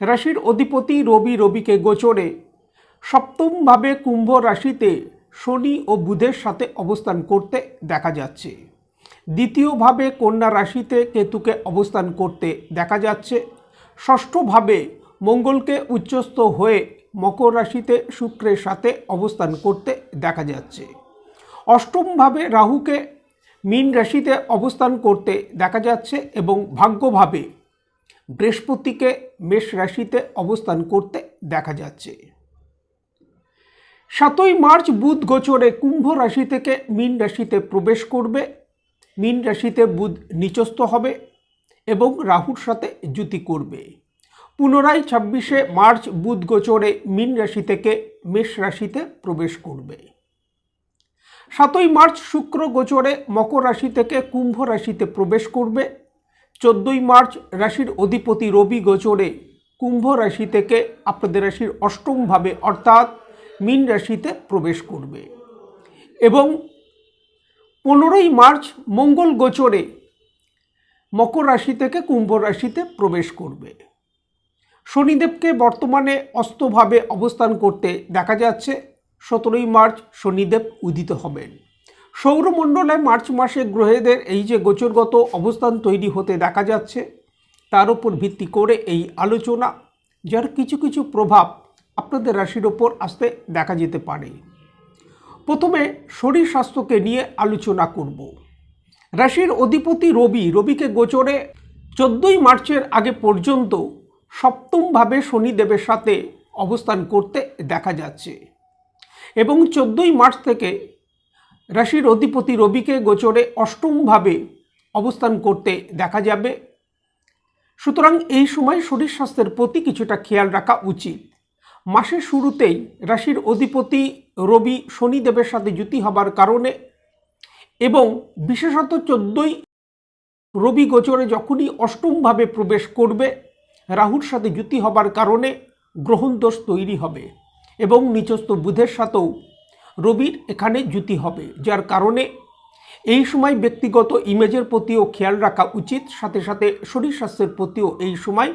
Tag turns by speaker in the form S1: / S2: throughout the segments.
S1: রাশির অধিপতি রবি রবিকে গোচরে। সপ্তমভাবে কুম্ভ রাশিতে শনি ও বুধের সাথে অবস্থান করতে দেখা যাচ্ছে। দ্বিতীয়ভাবে কন্যা রাশিতে কেতুকে অবস্থান করতে দেখা যাচ্ছে। ষষ্ঠভাবে মঙ্গলকে উচ্চস্থ হয়ে মকর রাশিতে শুক্রের সাথে অবস্থান করতে দেখা যাচ্ছে। অষ্টমভাবে রাহুকে মীন রাশিতে অবস্থান করতে দেখা যাচ্ছে এবং ভাগ্যভাবে বৃহস্পতিকে মেষ রাশিতে অবস্থান করতে দেখা যাচ্ছে। সাতই মার্চ বুধ গোচরে কুম্ভ রাশি থেকে মীন রাশিতে প্রবেশ করবে। মীন রাশিতে বুধ নিচস্থ হবে এবং রাহুর সাথে যুতি করবে। পুনরায় ছাব্বিশে মার্চ বুধ গোচরে মীন রাশি থেকে মেষ রাশিতে প্রবেশ করবে। সাতই মার্চ শুক্র গোচরে মকর রাশি থেকে কুম্ভ রাশিতে প্রবেশ করবে। চোদ্দোই মার্চ রাশির অধিপতি রবি গোচরে কুম্ভ রাশি থেকে আপনাদের রাশির অষ্টমভাবে অর্থাৎ মীন রাশিতে প্রবেশ করবে। এবং পনেরোই মার্চ মঙ্গল গোচরে মকর রাশি থেকে কুম্ভ রাশিতে প্রবেশ করবে। শনিদেবকে বর্তমানে অস্তভাবে অবস্থান করতে দেখা যাচ্ছে, সতেরোই মার্চ শনিদেব উদিত হবেন। সৌরমণ্ডলে মার্চ মাসে গ্রহেদের এই যে গোচরগত অবস্থান তৈরি হতে দেখা যাচ্ছে, তার উপর ভিত্তি করে এই আলোচনা, যার কিছু কিছু প্রভাব আপনাদের রাশির ওপর আসতে দেখা যেতে পারে। প্রথমে শরীর স্বাস্থ্যকে নিয়ে আলোচনা করব। রাশির অধিপতি রবি, রবিকে গোচরে চোদ্দোই মার্চের আগে পর্যন্ত সপ্তমভাবে শনিদেবের সাথে অবস্থান করতে দেখা যাচ্ছে এবং চোদ্দোই মার্চ থেকে রাশির অধিপতি রবিকে গোচরে অষ্টমভাবে অবস্থান করতে দেখা যাবে। সুতরাং এই সময় শরীর স্বাস্থ্যের প্রতি কিছুটা খেয়াল রাখা উচিত। মাসের শুরুতেই রাশির অধিপতি রবি শনিদেবের সাথে যুতি হবার কারণে এবং বিশেষত চোদ্দই রবি গোচরে যখনই অষ্টমভাবে প্রবেশ করবে, রাহুর সাথে যুতি হবার কারণে গ্রহণ দোষ তৈরি হবে এবং নিচস্থ বুধের সাথেও রবির এখানে জুতি হবে, যার কারণে এই সময় ব্যক্তিগত ইমেজের প্রতিও খেয়াল রাখা উচিত। সাথে সাথে শরীর স্বাস্থ্যের প্রতিও এই সময়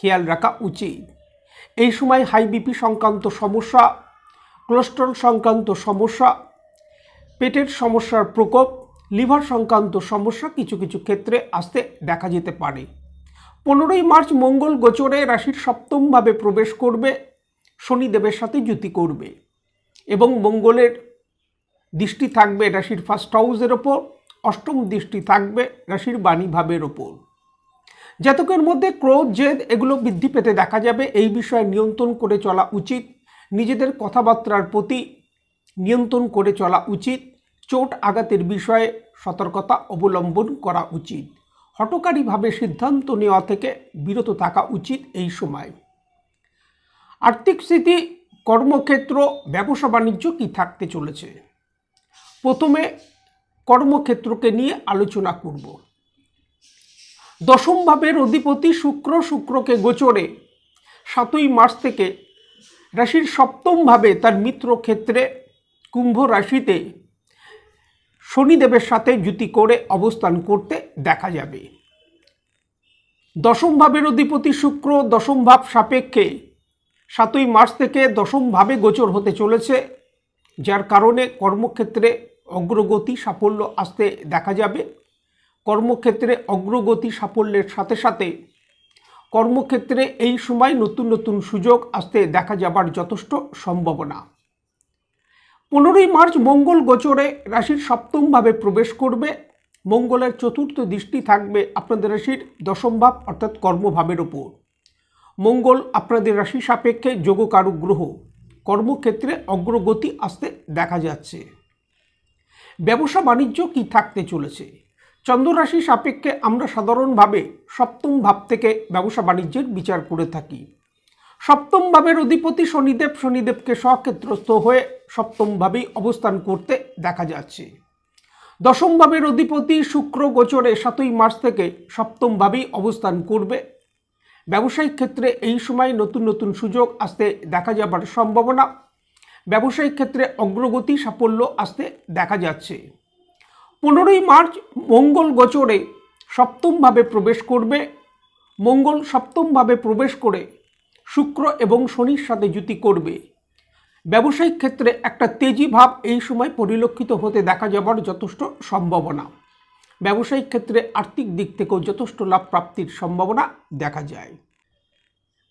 S1: খেয়াল রাখা উচিত। এই সময় হাই বিপি সংক্রান্ত সমস্যা, কোলেস্ট্রল সংক্রান্ত সমস্যা, পেটের সমস্যার প্রকোপ, লিভার সংক্রান্ত সমস্যা কিছু কিছু ক্ষেত্রে আসতে দেখা যেতে পারে। পনেরোই মার্চ মঙ্গল গোচরে রাশির সপ্তমভাবে প্রবেশ করবে, শনিদেবের সাথে যুতি করবে। এবং মঙ্গলের দৃষ্টি থাকবে রাশির ফার্স্ট হাউসের ওপর, অষ্টম দৃষ্টি থাকবে রাশির বাণীভাবের ওপর। জাতকের মধ্যে ক্রোধ, জেদ এগুলো বৃদ্ধি পেতে দেখা যাবে। এই বিষয়ে নিয়ন্ত্রণ করে চলা উচিত। নিজেদের কথাবার্তার প্রতি নিয়ন্ত্রণ করে চলা উচিত। চোট আঘাতের বিষয়ে সতর্কতা অবলম্বন করা উচিত। হটকারীভাবে সিদ্ধান্ত নেওয়া থেকে বিরত থাকা উচিত এই সময়। আর্থিক স্থিতি কর্মক্ষেত্র, ব্যবসা বাণিজ্য কী থাকতে চলেছে? প্রথমে কর্মক্ষেত্রকে নিয়ে আলোচনা করব। দশম ভাবের অধিপতি শুক্র, শুক্রকে গোচরে। সাতই মার্চ থেকে রাশির সপ্তম ভাবে তার মিত্র ক্ষেত্রে কুম্ভ রাশিতে শনিদেবের সাথে জুতি করে অবস্থান করতে দেখা যাবে। দশম ভাবের অধিপতি শুক্র, দশম ভাব সাপেক্ষে সাতই মার্চ থেকে দশমভাবে গোচর হতে চলেছে, যার কারণে কর্মক্ষেত্রে অগ্রগতি সাফল্য আসতে দেখা যাবে। কর্মক্ষেত্রে অগ্রগতি সাফল্যের সাথে সাথে কর্মক্ষেত্রে এই সময় নতুন নতুন সুযোগ আসতে দেখা যাবার যথেষ্ট সম্ভাবনা। পনেরোই মার্চ মঙ্গল গোচরে রাশির সপ্তমভাবে প্রবেশ করবে। মঙ্গলের চতুর্থ দৃষ্টি থাকবে আপনাদের রাশির দশম ভাব অর্থাৎ কর্মভাবের ওপর মঙ্গল আপনাদের রাশি সাপেক্ষে যোগকারক গ্রহ। কর্মক্ষেত্রে অগ্রগতি আসতে দেখা যাচ্ছে। ব্যবসা বাণিজ্য কি থাকতে চলেছে? চন্দ্ররাশি সাপেক্ষে আমরা সাধারণভাবে সপ্তম ভাব থেকে ব্যবসা বাণিজ্যের বিচার করে থাকি। সপ্তম ভাবের অধিপতি শনিদেব শনিদেবকে স্বক্ষেত্রস্থ হয়ে সপ্তমভাবেই অবস্থান করতে দেখা যাচ্ছে। দশম ভাবের অধিপতি শুক্র গোচরে সাতই মার্চ থেকে সপ্তমভাবেই অবস্থান করবে ব্যবসায়িক ক্ষেত্রে এই সময় নতুন নতুন সুযোগ আসতে দেখা যাবার সম্ভাবনা। ব্যবসায়িক ক্ষেত্রে অগ্রগতি সাফল্য আসতে দেখা যাচ্ছে। পনেরোই মার্চ মঙ্গল গোচরে সপ্তমভাবে প্রবেশ করবে। মঙ্গল সপ্তমভাবে প্রবেশ করে শুক্র এবং শনির সাথে জুতি করবে। ব্যবসায়িক ক্ষেত্রে একটা তেজি ভাব এই সময় পরিলক্ষিত হতে দেখা যাবার যথেষ্ট সম্ভাবনা। ব্যবসায়িক ক্ষেত্রে আর্থিক দিক থেকেও যথেষ্ট লাভ প্রাপ্তির সম্ভাবনা দেখা যায়।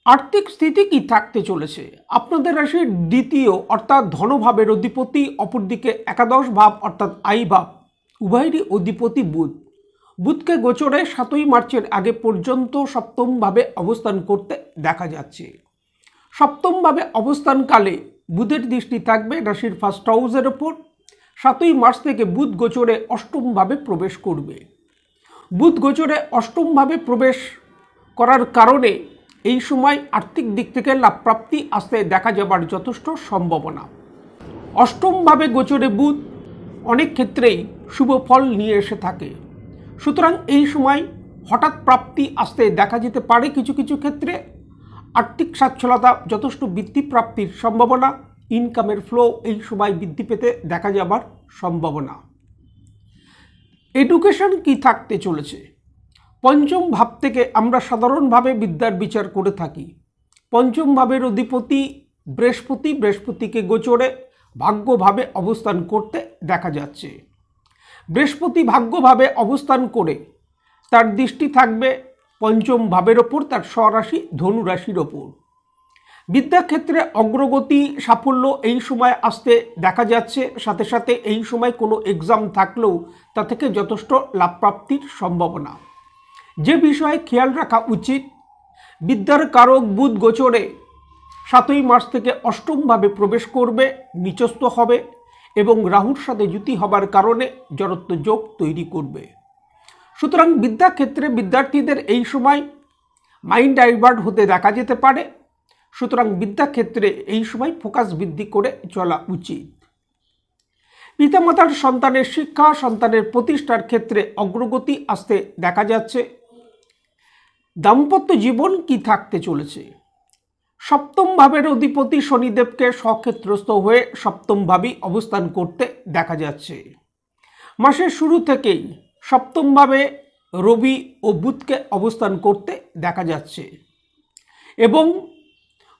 S1: আর্থিক স্থিতি কি থাকতে চলেছে? আপনাদের রাশির দ্বিতীয় অর্থাৎ ধনভাবের অধিপতি, অপরদিকে একাদশ ভাব অর্থাৎ আই ভাব, উভয়েরই অধিপতি বুধ। বুধকে গোচরে সাতই মার্চের আগে পর্যন্ত সপ্তমভাবে অবস্থান করতে দেখা যাচ্ছে। সপ্তমভাবে অবস্থানকালে বুধের দৃষ্টি থাকবে রাশির ফার্স্ট হাউসের ওপর। সাতই মার্চ থেকে বুধ গোচরে অষ্টমভাবে প্রবেশ করবে। বুধ গোচরে অষ্টমভাবে প্রবেশ করার কারণে এই সময় আর্থিক দিক থেকে লাভপ্রাপ্তি আসতে দেখা যাবার যথেষ্ট সম্ভাবনা। অষ্টমভাবে গোচরে বুধ অনেক ক্ষেত্রেই শুভ ফল নিয়ে এসে থাকে। সুতরাং এই সময় হঠাৎ প্রাপ্তি আসতে দেখা যেতে পারে কিছু কিছু ক্ষেত্রে। আর্থিক সচ্ছলতা যথেষ্ট বৃদ্ধি প্রাপ্তির সম্ভাবনা। ইনকামের ফ্লো এই সময় বৃদ্ধি পেতে দেখা যাবার সম্ভাবনা। এডুকেশন কি থাকতে চলেছে? পঞ্চম ভাব থেকে আমরা সাধারণভাবে বিদ্যার বিচার করে থাকি। পঞ্চম ভাবের অধিপতি বৃহস্পতি, বৃহস্পতিকে গোচরে ভাগ্যভাবে অবস্থান করতে দেখা যাচ্ছে। বৃহস্পতি ভাগ্যভাবে অবস্থান করে তার দৃষ্টি থাকবে পঞ্চম ভাবের ওপর, তার স্বরাশি ধনুরাশির ওপর। বিদ্যাক্ষেত্রে অগ্রগতি, সাফল্য এই সময় আসতে দেখা যাচ্ছে। সাথে সাথে এই সময় কোনো এক্সাম থাকলেও তা থেকে যথেষ্ট লাভপ্রাপ্তির সম্ভাবনা। যে বিষয়ে খেয়াল রাখা উচিত, বিদ্যার কারক বুধ গোচরে সাতই মার্চ থেকে অষ্টমভাবে প্রবেশ করবে, নিচস্থ হবে এবং রাহুর সাথে জুতি হবার কারণে জড়ত্ব যোগ তৈরি করবে। সুতরাং বিদ্যাক্ষেত্রে বিদ্যার্থীদের এই সময় মাইন্ড ডাইভার্ট হতে দেখা যেতে পারে। সুতরাং বিদ্যাক্ষেত্রে এই সময় ফোকাস বৃদ্ধি করে চলা উচিত। পিতামাতার সন্তানের শিক্ষা, সন্তানের প্রতিষ্ঠার ক্ষেত্রে অগ্রগতি আসতে দেখা যাচ্ছে। দাম্পত্য জীবন কি থাকতে চলেছে? সপ্তম ভাবের অধিপতি শনিদেবকে স্বক্ষেত্রস্থ হয়ে সপ্তমভাবেই অবস্থান করতে দেখা যাচ্ছে। মাসের শুরু থেকেই সপ্তমভাবে রবি ও বুধকে অবস্থান করতে দেখা যাচ্ছে। এবং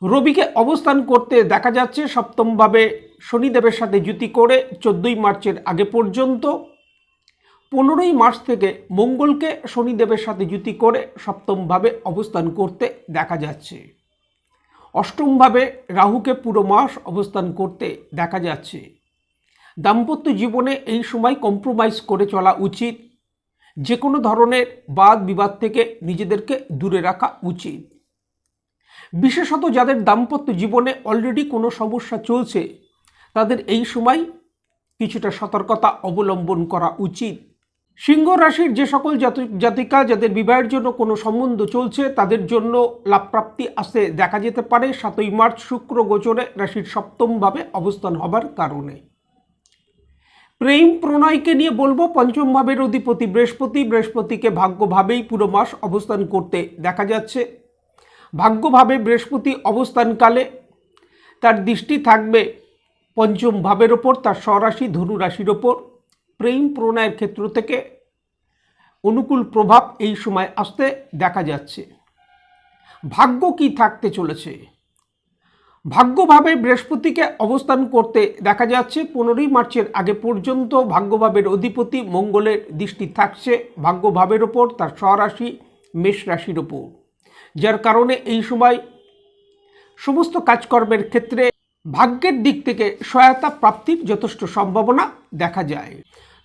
S1: রবিকে অবস্থান করতে দেখা যাচ্ছে, সপ্তমভাবে শনিদেবের সাথে জুতি করে চোদ্দোই মার্চের আগে পর্যন্ত। পনেরোই মার্চ থেকে মঙ্গলকে শনিদেবের সাথে জুতি করে সপ্তমভাবে অবস্থান করতে দেখা যাচ্ছে। অষ্টমভাবে রাহুকে পুরো মাস অবস্থান করতে দেখা যাচ্ছে। দাম্পত্য জীবনে এই সময় কম্প্রোমাইজ করে চলা উচিত। যে কোনো ধরনের বাদ বিবাদ থেকে নিজেদেরকে দূরে রাখা উচিত। বিশেষত যাদের দাম্পত্য জীবনে অলরেডি কোনো সমস্যা চলছে, তাদের এই সময় কিছুটা সতর্কতা অবলম্বন করা উচিত। সিংহ রাশির যে সকল জাতিকা যাদের বিবাহের জন্য কোনো সম্বন্ধ চলছে, তাদের জন্য লাভপ্রাপ্তি আসতে দেখা যেতে পারে। সাতই মার্চ শুক্র গোচরে রাশির সপ্তমভাবে অবস্থান হবার কারণে। প্রেম প্রণয়কে নিয়ে বলব পঞ্চম ভাবের অধিপতি বৃহস্পতি। বৃহস্পতিকে ভাগ্যভাবেই পুরো মাস অবস্থান করতে দেখা যাচ্ছে। ভাগ্যভাবে বৃহস্পতি অবস্থানকালে তার দৃষ্টি থাকবে পঞ্চম ভাবের ওপর, তার স্বরাশি ধনু রাশির ওপর। প্রেম প্রণয়ের ক্ষেত্র থেকে অনুকূল প্রভাব এই সময় আসতে দেখা যাচ্ছে। ভাগ্য কি থাকতে চলেছে? ভাগ্যভাবে বৃহস্পতিকে অবস্থান করতে দেখা যাচ্ছে, পনেরোই মার্চের আগে পর্যন্ত ভাগ্যভাবের অধিপতি মঙ্গলের দৃষ্টি থাকছে। ভাগ্যভাবের ওপর, তার স্বরাশি মেষ রাশির ওপর। যার কারণে এই সময় সমস্ত কাজকর্মের ক্ষেত্রে ভাগ্যের দিক থেকে সহায়তা প্রাপ্তির যথেষ্ট সম্ভাবনা দেখা যায়।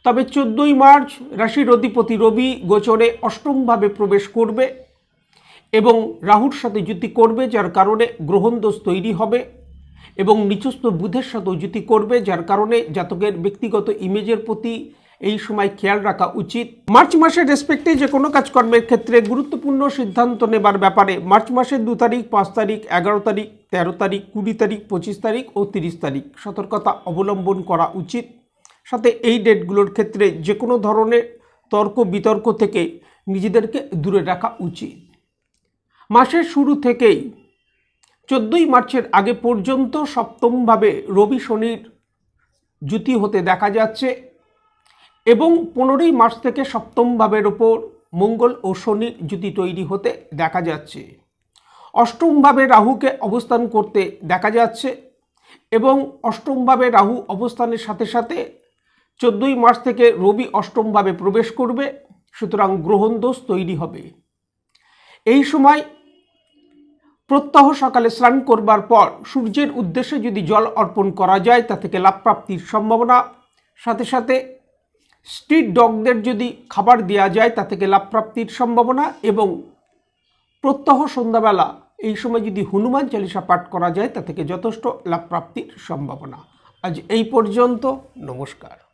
S1: তবে চোদ্দই মার্চ রাশির অধিপতি রবি গোচরে অষ্টমভাবে প্রবেশ করবে এবং রাহুর সাথে যুতি করবে, যার কারণে গ্রহণদোষ তৈরি হবে এবং নিচস্থ বুধের সাথেও যুতি করবে, যার কারণে জাতকের ব্যক্তিগত ইমেজের প্রতি এই সময় খেয়াল রাখা উচিত। মার্চ মাসের রেসপেক্টে যে কোনো কাজকর্মের ক্ষেত্রে গুরুত্বপূর্ণ সিদ্ধান্ত নেবার ব্যাপারে মার্চ মাসের দু তারিখ, পাঁচ তারিখ, এগারো তারিখ, তেরো তারিখ, কুড়ি তারিখ, পঁচিশ তারিখ ও তিরিশ তারিখ সতর্কতা অবলম্বন করা উচিত। সাথে এই ডেটগুলোর ক্ষেত্রে যে কোনো ধরনের তর্ক বিতর্ক থেকে নিজেদেরকে দূরে রাখা উচিত। মাসের শুরু থেকেই চোদ্দোই মার্চের আগে পর্যন্ত সপ্তমভাবে রবি শনির জুতি হতে দেখা যাচ্ছে। এবং পনেরোই মার্চ থেকে সপ্তম ভাবের ওপর মঙ্গল ও শনি জুতি তৈরি হতে দেখা যাচ্ছে। অষ্টমভাবে রাহুকে অবস্থান করতে দেখা যাচ্ছে এবং অষ্টমভাবে রাহু অবস্থানের সাথে সাথে চোদ্দোই মার্চ থেকে রবি অষ্টমভাবে প্রবেশ করবে, সুতরাং গ্রহণ দোষ তৈরি হবে। এই সময় প্রত্যহ সকালে স্নান করবার পর সূর্যের উদ্দেশ্যে যদি জল অর্পণ করা যায়, তা থেকে লাভ প্রাপ্তির সম্ভাবনা, সাথে সাথে স্ট্রিট ডগদের যদি খাবার দেওয়া যায়, তা থেকে লাভপ্রাপ্তির সম্ভাবনা এবং প্রত্যহ সন্ধ্যাবেলা এই সময় যদি হনুমান চালিসা পাঠ করা যায়, তা থেকে যথেষ্ট লাভপ্রাপ্তির সম্ভাবনা। আজ এই পর্যন্ত, নমস্কার।